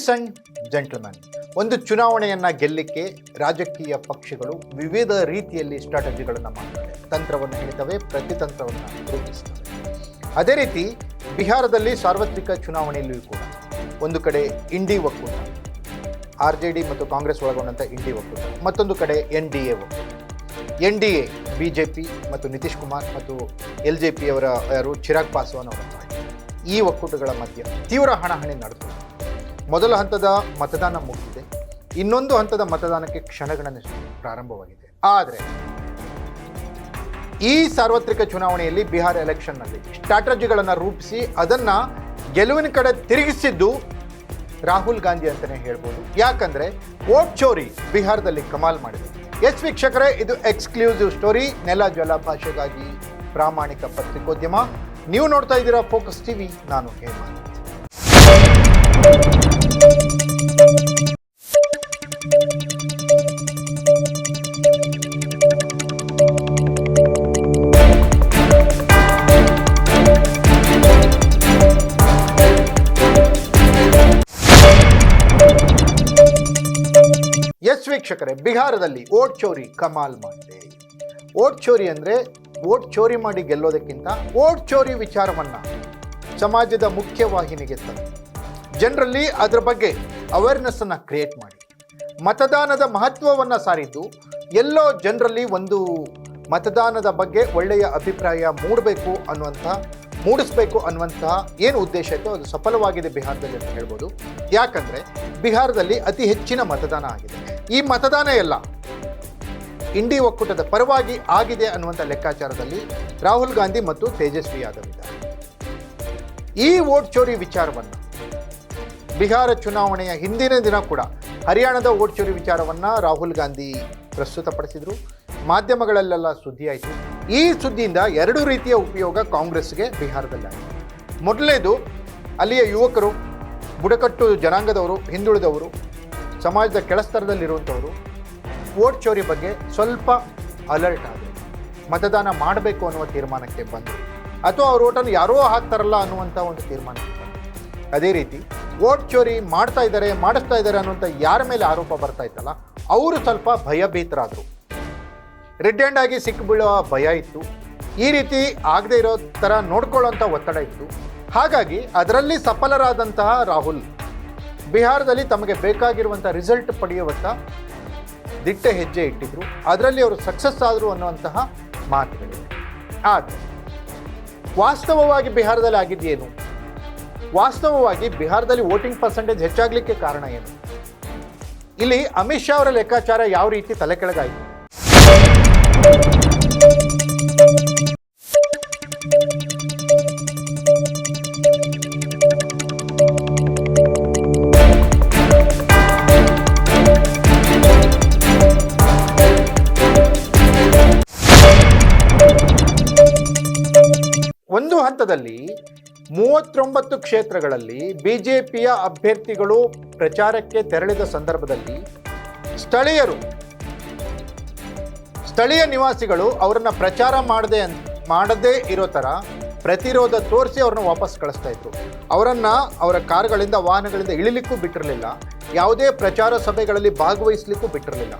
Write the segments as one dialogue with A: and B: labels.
A: Ladies and gentleman ಒಂದು ಚುನಾವಣೆಯನ್ನು ಗೆಲ್ಲಕ್ಕೆ ರಾಜಕೀಯ ಪಕ್ಷಗಳು ವಿವಿಧ ರೀತಿಯಲ್ಲಿ ಸ್ಟ್ರಾಟಜಿಗಳನ್ನು ಮಾಡ್ತವೆ. ತಂತ್ರವನ್ನು ಹೇಳ್ತವೆ, ಪ್ರತಿತಂತ್ರವನ್ನು ರೂಪಿಸ್ತವೆ. ಅದೇ ರೀತಿ ಬಿಹಾರದಲ್ಲಿ ಸಾರ್ವತ್ರಿಕ ಚುನಾವಣೆಯಲ್ಲಿಯೂ ಕೂಡ ಒಂದು ಕಡೆ ಇಂಡಿ ಒಕ್ಕೂಟ ಆರ್ ಜೆ ಡಿ ಮತ್ತು ಕಾಂಗ್ರೆಸ್ ಒಳಗೊಂಡಂಥ ಇಂಡಿ ಒಕ್ಕೂಟ, ಮತ್ತೊಂದು ಕಡೆ ಎನ್ ಡಿ ಎ ಒಕ್ಕೂಟ. N D A B J P ಮತ್ತು ನಿತೀಶ್ ಕುಮಾರ್ ಮತ್ತು ಎಲ್ ಜೆ ಪಿಯವರ ಯಾರು ಚಿರಾಗ್ ಪಾಸ್ವಾನ್ ಅವರ ಈ ಒಕ್ಕೂಟಗಳ ಮಧ್ಯೆ ತೀವ್ರ ಹಣಾಹಣಿ ನಡೆದು ಮೊದಲ ಹಂತದ ಮತದಾನ ಮುಗಿದಿದೆ. ಇನ್ನೊಂದು ಹಂತದ ಮತದಾನಕ್ಕೆ ಕ್ಷಣಗಳನ್ನು ಪ್ರಾರಂಭವಾಗಿದೆ. ಆದರೆ, ಈ ಸಾರ್ವತ್ರಿಕ ಚುನಾವಣೆಯಲ್ಲಿ ಬಿಹಾರ ಎಲೆಕ್ಷನ್ನಲ್ಲಿ ಸ್ಟ್ರಾಟಜಿಗಳನ್ನು ರೂಪಿಸಿ ಅದನ್ನು ಗೆಲುವಿನ ಕಡೆ ತಿರುಗಿಸಿದ್ದು ರಾಹುಲ್ ಗಾಂಧಿ ಅಂತಲೇ ಹೇಳ್ಬೋದು. ಯಾಕಂದರೆ ಓಟ್ ಚೋರಿ ಬಿಹಾರದಲ್ಲಿ ಕಮಾಲ್ ಮಾಡಿದೆ. ಎಸ್ ವೀಕ್ಷಕರೇ, ಇದು ಎಕ್ಸ್ಕ್ಲೂಸಿವ್ ಸ್ಟೋರಿ. ನೆಲ ಜಲ ಭಾಷೆಗಾಗಿ ಪ್ರಾಮಾಣಿಕ ಪತ್ರಿಕೋದ್ಯಮ. ನೀವು ನೋಡ್ತಾ ಇದ್ದೀರಾ ಫೋಕಸ್ ಟಿವಿ, ನಾನು ಹೇಮಂತ್. ಎಸ್ ವೀಕ್ಷಕರೇ, ಬಿಹಾರದಲ್ಲಿ ಓಟ್ ಚೋರಿ ಕಮಾಲ್ ಮಾಡಿದೆ ಓಟ್ ಚೋರಿ ಅಂದರೆ ಓಟ್ ಚೋರಿ ಮಾಡಿ ಗೆಲ್ಲೋದಕ್ಕಿಂತ ಓಟ್ ಚೋರಿ ವಿಚಾರವನ್ನು ಸಮಾಜದ ಮುಖ್ಯವಾಹಿನಿಗೆ ತಂದು ಜನರಲ್ಲಿ ಅದರ ಬಗ್ಗೆ ಅವೇರ್ನೆಸ್ಸನ್ನು ಕ್ರಿಯೇಟ್ ಮಾಡಿ, ಮತದಾನದ ಮಹತ್ವವನ್ನು ಸಾರಿದ್ದು, ಎಲ್ಲೋ ಜನರಲ್ಲಿ ಒಂದು ಮತದಾನದ ಬಗ್ಗೆ ಒಳ್ಳೆಯ ಅಭಿಪ್ರಾಯ ಮೂಡಬೇಕು ಅನ್ನುವಂಥ, ಮೂಡಿಸ್ಬೇಕು ಅನ್ನುವಂತಹ ಏನು ಉದ್ದೇಶ ಇತ್ತು ಅದು ಸಫಲವಾಗಿದೆ ಬಿಹಾರದಲ್ಲಿ ಅಂತ ಹೇಳ್ಬೋದು. ಯಾಕಂದರೆ ಬಿಹಾರದಲ್ಲಿ ಅತಿ ಹೆಚ್ಚಿನ ಮತದಾನ ಆಗಿದೆ. ಈ ಮತದಾನ ಎಲ್ಲ ಇಂಡಿ ಒಕ್ಕೂಟದ ಪರವಾಗಿ ಆಗಿದೆ ಅನ್ನುವಂಥ ಲೆಕ್ಕಾಚಾರದಲ್ಲಿ ರಾಹುಲ್ ಗಾಂಧಿ ಮತ್ತು ತೇಜಸ್ವಿ ಯಾದವ್ ಇದ್ದಾರೆ. ಈ ವೋಟ್ ಚೋರಿ ವಿಚಾರವನ್ನು ಬಿಹಾರ ಚುನಾವಣೆಯ ಹಿಂದಿನ ದಿನ ಕೂಡ ಹರಿಯಾಣದ ವೋಟ್ ಚೋರಿ ವಿಚಾರವನ್ನು ರಾಹುಲ್ ಗಾಂಧಿ ಪ್ರಸ್ತುತಪಡಿಸಿದರು. ಮಾಧ್ಯಮಗಳಲ್ಲೆಲ್ಲ ಸುದ್ದಿಯಾಯಿತು ಈ ಸುದ್ದಿಯಿಂದ ಎರಡು ರೀತಿಯ ಉಪಯೋಗ ಕಾಂಗ್ರೆಸ್ಗೆ ಬಿಹಾರದಲ್ಲಾಯಿತು ಮೊದಲನೇದು ಅಲ್ಲಿಯ ಯುವಕರು ಬುಡಕಟ್ಟು ಜನಾಂಗದವರು, ಹಿಂದುಳಿದವರು, ಸಮಾಜದ ಕೆಳಸ್ತರದಲ್ಲಿರುವಂಥವರು ಓಟ್ ಚೋರಿ ಬಗ್ಗೆ ಸ್ವಲ್ಪ ಅಲರ್ಟ್ ಆದರು ಮತದಾನ ಮಾಡಬೇಕು ಅನ್ನುವ ತೀರ್ಮಾನಕ್ಕೆ ಬಂದರು. ಅಥವಾ ಅವ್ರ ಓಟನ್ನು ಯಾರೋ ಹಾಕ್ತಾರಲ್ಲ ಅನ್ನುವಂಥ ಒಂದು ತೀರ್ಮಾನಕ್ಕೆ ಬಂದರು. ಅದೇ ರೀತಿ, ವೋಟ್ ಚೋರಿ ಮಾಡ್ತಾ ಇದ್ದಾರೆ, ಮಾಡಿಸ್ತಾ ಇದ್ದಾರೆ ಅನ್ನುವಂಥ ಯಾರ ಮೇಲೆ ಆರೋಪ ಬರ್ತಾ ಇತ್ತಲ್ಲ, ಅವರು ಸ್ವಲ್ಪ ಭಯಭೀತರಾದರು. ರೆಡ್ ಹ್ಯಾಂಡ್ ಆಗಿ ಸಿಕ್ಕಿಬೀಳೋ ಭಯ ಇತ್ತು. ಈ ರೀತಿ ಆಗದೆ ಇರೋ ಥರ ನೋಡ್ಕೊಳ್ಳೋಂಥ ಒತ್ತಡ ಇತ್ತು. ಹಾಗಾಗಿ ಅದರಲ್ಲಿ ಸಫಲರಾದಂತಹ ರಾಹುಲ್ ಬಿಹಾರದಲ್ಲಿ ತಮಗೆ ಬೇಕಾಗಿರುವಂಥ ರಿಸಲ್ಟ್ ಪಡೆಯುವಂಥ ದಿಟ್ಟ ಹೆಜ್ಜೆ ಇಟ್ಟಿದ್ರು. ಅದರಲ್ಲಿ ಅವರು ಸಕ್ಸಸ್ ಆದರು ಅನ್ನುವಂತಹ ಮಾತುಗಳು ಆದರೆ, ವಾಸ್ತವವಾಗಿ ಬಿಹಾರದಲ್ಲಿ ಆಗಿದ್ದೇನು? ವಾಸ್ತವವಾಗಿ ಬಿಹಾರದಲ್ಲಿ ವೋಟಿಂಗ್ ಪರ್ಸೆಂಟೇಜ್ ಹೆಚ್ಚಾಗಲಿಕ್ಕೆ ಕಾರಣ ಏನು? ಇಲ್ಲಿ ಅಮಿತ್ ಶಾ ಅವರ ಲೆಕ್ಕಾಚಾರ ಯಾವ ರೀತಿ ತಲೆ ಕೆಳಗಾಯಿತು? ಹಂತದಲ್ಲಿ ಮೂವತ್ತೊಂಬತ್ತು ಕ್ಷೇತ್ರಗಳಲ್ಲಿ ಬಿಜೆಪಿಯ ಅಭ್ಯರ್ಥಿಗಳು ಪ್ರಚಾರಕ್ಕೆ ತೆರಳಿದ ಸಂದರ್ಭದಲ್ಲಿ ಸ್ಥಳೀಯರು, ಸ್ಥಳೀಯ ನಿವಾಸಿಗಳು ಅವರನ್ನು ಪ್ರಚಾರ ಮಾಡದೆ ಮಾಡದೇ ಇರೋ ಥರ ಪ್ರತಿರೋಧ ತೋರಿಸಿ ಅವ್ರನ್ನ ವಾಪಸ್ ಕಳಿಸ್ತಾ ಇದ್ರು. ಅವರನ್ನ ಅವರ ಕಾರುಗಳಿಂದ, ವಾಹನಗಳಿಂದ ಇಳಿಲಿಕ್ಕೂ ಬಿಟ್ಟಿರಲಿಲ್ಲ. ಯಾವುದೇ ಪ್ರಚಾರ ಸಭೆಗಳಲ್ಲಿ ಭಾಗವಹಿಸಲಿಕ್ಕೂ ಬಿಟ್ಟಿರಲಿಲ್ಲ.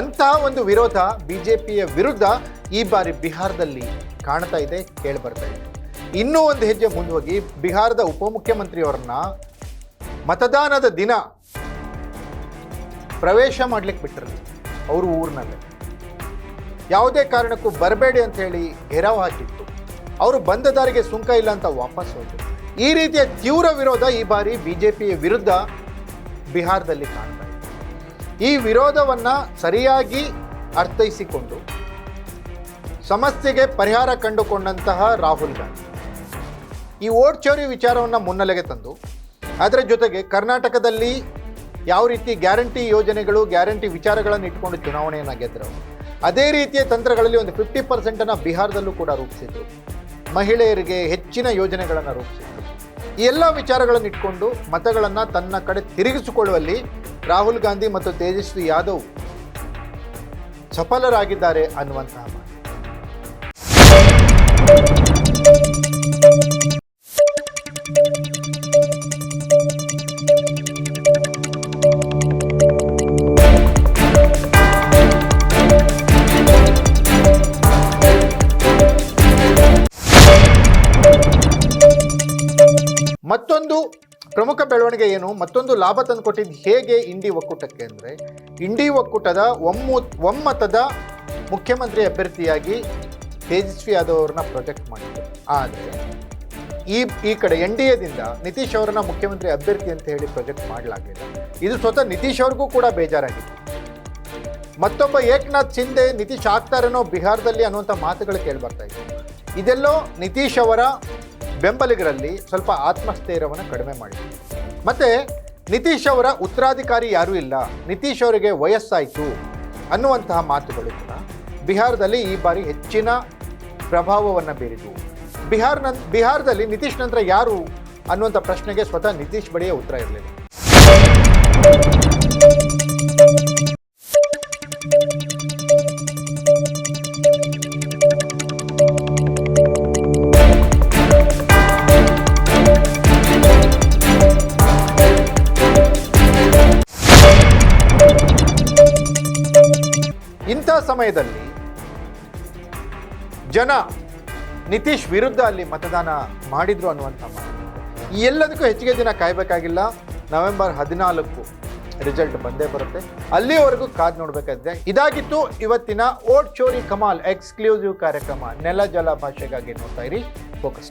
A: ಅಂತಹ ಒಂದು ವಿರೋಧ ಬಿಜೆಪಿಯ ವಿರುದ್ಧ ಈ ಬಾರಿ ಬಿಹಾರದಲ್ಲಿ ಕಾಣ್ತಾ ಇದೆ, ಕೇಳಿ ಬರ್ತಾ ಇದೆ. ಇನ್ನೂ ಒಂದು ಹೆಜ್ಜೆ ಮುಂದೋಗಿ ಬಿಹಾರದ ಉಪಮುಖ್ಯಮಂತ್ರಿಯವರನ್ನ ಮತದಾನದ ದಿನ ಪ್ರವೇಶ ಮಾಡ್ಲಿಕ್ಕೆ ಬಿಟ್ಟರಲ್ಲಿ ಅವರು ಊರಿನಲ್ಲೇ. ಯಾವುದೇ ಕಾರಣಕ್ಕೂ ಬರಬೇಡಿ ಅಂತ ಹೇಳಿ ಘೆರಾವ್ ಹಾಕಿತ್ತು. ಅವರು ಬಂದ ದಾರಿಗೆ ಸುಂಕ ಇಲ್ಲ ಅಂತ ವಾಪಸ್ ಹೋದರು. ಈ ರೀತಿಯ ತೀವ್ರ ವಿರೋಧ ಈ ಬಾರಿ ಬಿಜೆಪಿಯ ವಿರುದ್ಧ ಬಿಹಾರದಲ್ಲಿ ಕಾಣ್ತಾ ಈ ವಿರೋಧವನ್ನು ಸರಿಯಾಗಿ ಅರ್ಥೈಸಿಕೊಂಡು ಸಮಸ್ಯೆಗೆ ಪರಿಹಾರ ಕಂಡುಕೊಂಡಂತಹ ರಾಹುಲ್ ಗಾಂಧಿ. ಈ ಓಟ್ ಚೌರಿ ವಿಚಾರವನ್ನು ಮುನ್ನೆಲೆಗೆ ತಂದು, ಅದರ ಜೊತೆಗೆ ಕರ್ನಾಟಕದಲ್ಲಿ ಯಾವ ರೀತಿ ಗ್ಯಾರಂಟಿ ಯೋಜನೆಗಳು, ಗ್ಯಾರಂಟಿ ವಿಚಾರಗಳನ್ನು ಇಟ್ಕೊಂಡು ಚುನಾವಣೆಯನ್ನು ಗೆದ್ದರು ಅದೇ ರೀತಿಯ ತಂತ್ರಗಳಲ್ಲಿ ಒಂದು ಫಿಫ್ಟಿ ಪರ್ಸೆಂಟನ್ನು ಬಿಹಾರದಲ್ಲೂ ಕೂಡ ರೂಪಿಸಿದ್ರು. ಮಹಿಳೆಯರಿಗೆ ಹೆಚ್ಚಿನ ಯೋಜನೆಗಳನ್ನು ರೂಪಿಸಿದ್ರು. ಈ ಎಲ್ಲ ವಿಚಾರಗಳನ್ನು ಇಟ್ಕೊಂಡು ಮತಗಳನ್ನು ತನ್ನ ಕಡೆ ತಿರುಗಿಸಿಕೊಳ್ಳುವಲ್ಲಿ ರಾಹುಲ್ ಗಾಂಧಿ ಮತ್ತು ತೇಜಸ್ವಿ ಯಾದವ್ ಸಫಲರಾಗಿದ್ದಾರೆ ಅನ್ನುವಂತಹ ಮಾತು. ಮತ್ತೊಂದು ಪ್ರಮುಖ ಬೆಳವಣಿಗೆ ಏನು? ಮತ್ತೊಂದು ಲಾಭ ತಂದುಕೊಟ್ಟಿದ್ದು ಹೇಗೆ ಇಂಡಿ ಒಕ್ಕೂಟಕ್ಕೆ ಅಂದರೆ, ಇಂಡಿ ಒಕ್ಕೂಟದ ಒಮ್ಮು, ಒಮ್ಮತದ ಮುಖ್ಯಮಂತ್ರಿ ಅಭ್ಯರ್ಥಿಯಾಗಿ ತೇಜಸ್ವಿ ಯಾದವ್ ಅವ್ರನ್ನ ಪ್ರೊಜೆಕ್ಟ್ ಮಾಡಿದ್ರು. ಆದರೆ, ಈ ಈ ಕಡೆ ಎನ್ ಡಿ ಎದಿಂದ ನಿತೀಶ್ ಅವರನ್ನ ಮುಖ್ಯಮಂತ್ರಿ ಅಭ್ಯರ್ಥಿ ಅಂತ ಹೇಳಿ ಪ್ರೊಜೆಕ್ಟ್ ಮಾಡಲಾಗಿಲ್ಲ ಇದು ಸ್ವತಃ ನಿತೀಶ್ ಅವ್ರಿಗೂ ಕೂಡ ಬೇಜಾರಾಗಿತ್ತು ಮತ್ತೊಬ್ಬ ಏಕನಾಥ್ ಶಿಂದೆ ನಿತೀಶ್ ಆಗ್ತಾರೇನೋ ಬಿಹಾರದಲ್ಲಿ ಅನ್ನುವಂಥ ಮಾತುಗಳು ಕೇಳಿಬರ್ತಾ ಇದೆ ಇದೆಲ್ಲೋ ನಿತೀಶ್ ಅವರ ಬೆಂಬಲಿಗರಲ್ಲಿ ಸ್ವಲ್ಪ ಆತ್ಮಸ್ಥೈರ್ಯವನ್ನು ಕಡಿಮೆ ಮಾಡಿ. ಮತ್ತು ನಿತೀಶ್ ಅವರ ಉತ್ತರಾಧಿಕಾರಿ ಯಾರೂ ಇಲ್ಲ. ನಿತೀಶ್ ಅವರಿಗೆ ವಯಸ್ಸಾಯಿತು ಅನ್ನುವಂತಹ ಮಾತುಗಳು ಕೂಡ ಬಿಹಾರದಲ್ಲಿ ಈ ಬಾರಿ ಹೆಚ್ಚಿನ ಪ್ರಭಾವವನ್ನು ಬೀರಿತು ಬಿಹಾರ್ನ, ಬಿಹಾರದಲ್ಲಿ ನಿತೀಶ್ ನಂತರ ಯಾರು ಅನ್ನುವಂಥ ಪ್ರಶ್ನೆಗೆ ಸ್ವತಃ ನಿತೀಶ್ ಬಳಿಯೇ ಉತ್ತರ ಇರಲಿಲ್ಲ. ಇಂಥ ಸಮಯದಲ್ಲಿ ಜನ ನಿತೀಶ್ ವಿರುದ್ಧ ಅಲ್ಲಿ ಮತದಾನ ಮಾಡಿದ್ರು ಅನ್ನುವಂಥ ಮಾತು ಈ ಎಲ್ಲದಕ್ಕೂ ಹೆಚ್ಚಿಗೆ ದಿನ ಕಾಯಬೇಕಾಗಿಲ್ಲ. ನವೆಂಬರ್ ಹದಿನಾಲ್ಕು ರಿಸಲ್ಟ್ ಬಂದೇ ಬರುತ್ತೆ. ಅಲ್ಲಿವರೆಗೂ ಕಾದ್ ನೋಡಬೇಕಾಗಿದೆ ಇದಾಗಿತ್ತು ಇವತ್ತಿನ ಓಟ್ ಚೋರಿ ಕಮಾಲ್ ಎಕ್ಸ್ಕ್ಲೂಸಿವ್ ಕಾರ್ಯಕ್ರಮ. ನೆಲ ಜಲ ಭಾಷೆಗಾಗಿ ನೋಡ್ತಾ ಇರಿ. ಫೋಕಸ್